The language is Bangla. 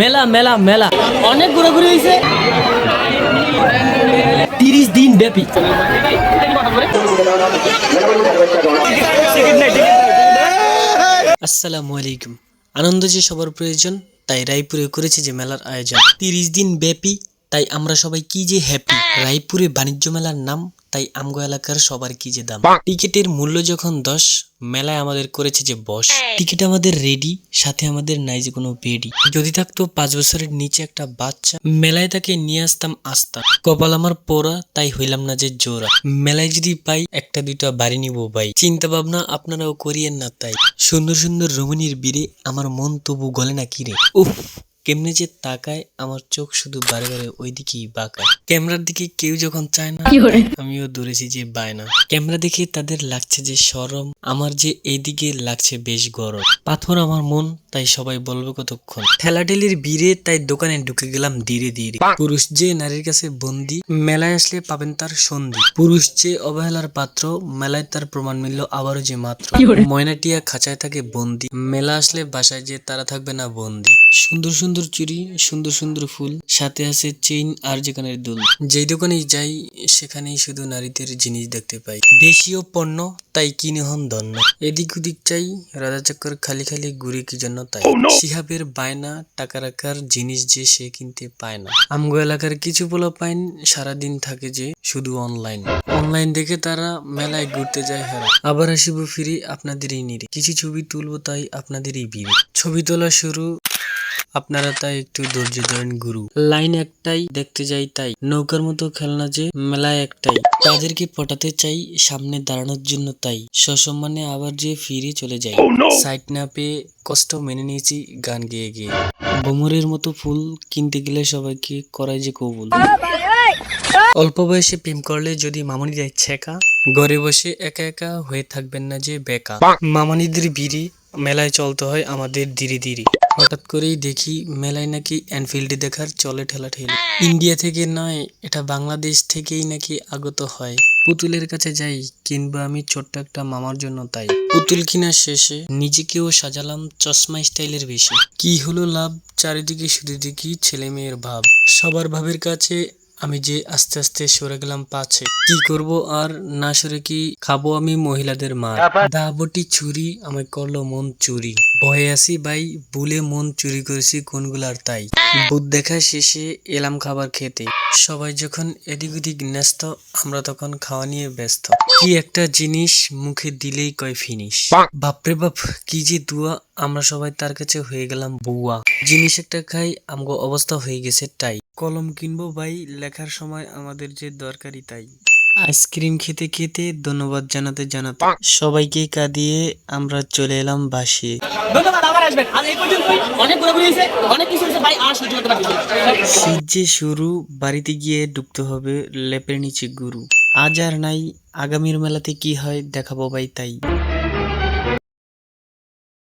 মেলা মেলা মেলা। অনেক ঘোরাঘুরি হয়েছে। তিরিশ দিন ব্যাপী। আসসালামু আলাইকুম। আনন্দ যে সবার প্রয়োজন, তাই রায়পুরে করেছে যে মেলার আয়োজন। তিরিশ দিন ব্যাপী, তাই আমরা সবাই কি যে হ্যাপি রায়পুরে বাণিজ্য মেলার নাম তাই আমগো এলাকার সবার কি যে দাম? টিকিটের মূল্য যখন দশ মেলায় আমাদের করেছে যে বস টিকিট আমাদের রেডি সাথে আমাদের নাই যে কোনো বেডি যদি থাকতো পাঁচ বছরের নিচে একটা বাচ্চা মেলায় তাকে নিয়ে আসতাম আস্তা। কপাল আমার পোড়া তাই হইলাম না যে জোড়া। মেলায় যদি পাই একটা দুইটা বাড়ি নিব ভাই। চিন্তা ভাবনা আপনারাও করিয়েন না তাই। সুন্দর সুন্দর রমণীর বীরে আমার মন তবু গলে না কিরে উফ! কেমনে যে তাকায় আমার চোখ শুধু বারে বারে ওইদিকেই বাঁকায়। ক্যামেরার দিকে কেউ যখন চায় না আমিও দৌড়েছি যে বায়না ক্যামেরা দেখে তাদের লাগছে যে সরম আমার যে এইদিকে লাগছে বেশ গরম। পাথর আমার মন তাই সবাই বলবে কতক্ষণ। ঠেলাঠেলির বীরে তাই দোকানে ঢুকে গেলাম ধীরে ধীরে। পুরুষ যে নারীর কাছে বন্দি মেলায় আসলে পাবেন তার সন্ধি। পুরুষ যে অবহেলার পাত্র মেলায় তার প্রমাণ মিলল আবারও যে মাত্র। ময়নাটিয়া খাঁচায় থাকে বন্দি। মেলা আসলে বাসায় যে তারা থাকবে না বন্দি। সুন্দর সুন্দর চুড়ি সুন্দর সুন্দর ফুল সাথে আছে চেইন আর যেখানের দুল। যেই দোকানে যাই সেখানেই শুধু নারীদের জিনিস দেখতে পাই। দেশীয় পণ্য তাই কিনে হন ধন্য। এদিক ওদিক চাই রাজা চক্কর খালি খালি ঘুরে কি জন্য তাই শিহাবের বায়না টাকা রাখার জিনিস যে সে কিনতে পায় না। আমগো এলাকার কিছু বলা পাইন সারাদিন থাকে যে শুধু অনলাইন অনলাইন দেখে তারা মেলায় ঘুরতে যায় হারা। আবার আসিব ফিরে আপনাদেরই নিরে কিছু ছবি তুলবো তাই আপনাদেরই ভিড়ে। ছবি তোলা শুরু আপনারা তাই একটু ধৈর্য ধরেন গুরু। লাইন একটাই দেখতে যাই তাই। নৌকার মতো খেলনা যে মেলায় একটাই। তাদেরকে পটাতে চাই সামনে দাঁড়ানোর জন্য তাই। সসম্মানে আবার যে ফিরে চলে যাই। সাইড না পেয়ে কষ্ট মেনে নিয়েছি গান গেয়ে গিয়ে। বোমরের মতো ফুল কিনতে গেলে সবাইকে করাই যে কবুল। অল্প বয়সে প্রেম করলে যদি মামনি দেয় ছেকা ঘরে বসে একা একা হয়ে থাকবেন না যে বেকা। মামানিদের বিড়ি মেলায় চলতে হয় আমাদের ধীরে ধীরে। হঠাৎ করেই দেখি মেলায় নাকি এনফিল্ডে দেখার চলে ঠেলা ঠেলে। ইন্ডিয়া থেকে নয়, এটা বাংলাদেশ থেকেই নাকি আগত হয়। পুতুলের কাছে যাই, কিনবো আমি ছোট্ট একটা মামার জন্য তাই। পুতুল কিনা শেষে নিজেকেও সাজালাম চশমা স্টাইলের বেশি। কি হলো লাভ? চারিদিকে শুধু দেখি ছেলে মেয়ের ভাব। সবার ভাবের কাছে আমি যে আস্তে আস্তে সরে গেলাম পাছে কি করব আর না সরে কি খাব আমি মহিলাদের মার। দাবটি চুরি আমায় করল মন চুরি। ভয়ে আসি ভাই ভুলে মন চুরি করেছি কোনগুলার তাই। বুধ দেখা শেষে এলাম খাবার খেতে। সবাই যখন এদিক ওদিক ন্যস্ত আমরা তখন খাওয়া নিয়ে ব্যস্ত। কি একটা জিনিস মুখে দিলেই কয় ফিনিশ বাপরে বাপ কি যে দুয়া আমরা সবাই তার কাছে হয়ে গেলাম বুয়া। জিনিস একটা খাই আমগো অবস্থা হয়ে গেছে টাই কলম কিনবো ভাই লেখার সময় আমাদের যে দরকারি তাই। আইসক্রিম খেতে খেতে ধন্যবাদ জানাতে জানাতে সবাইকে কাঁদিয়ে আমরা চলে এলাম বাসিয়ে ধন্যবাদ আবার আসবেন। আর এই পর্যন্ত অনেক ঘোরাঘুরি হয়েছে অনেক কিছু হয়েছে। ভাই আর সহ্য করতে পারছি শীত যে শুরু বাড়িতে গিয়ে ডুবতে হবে লেপের নিচে গুরু। আজ আর নাই আগামীর মেলাতে কি হয় দেখাবো ভাই তাই।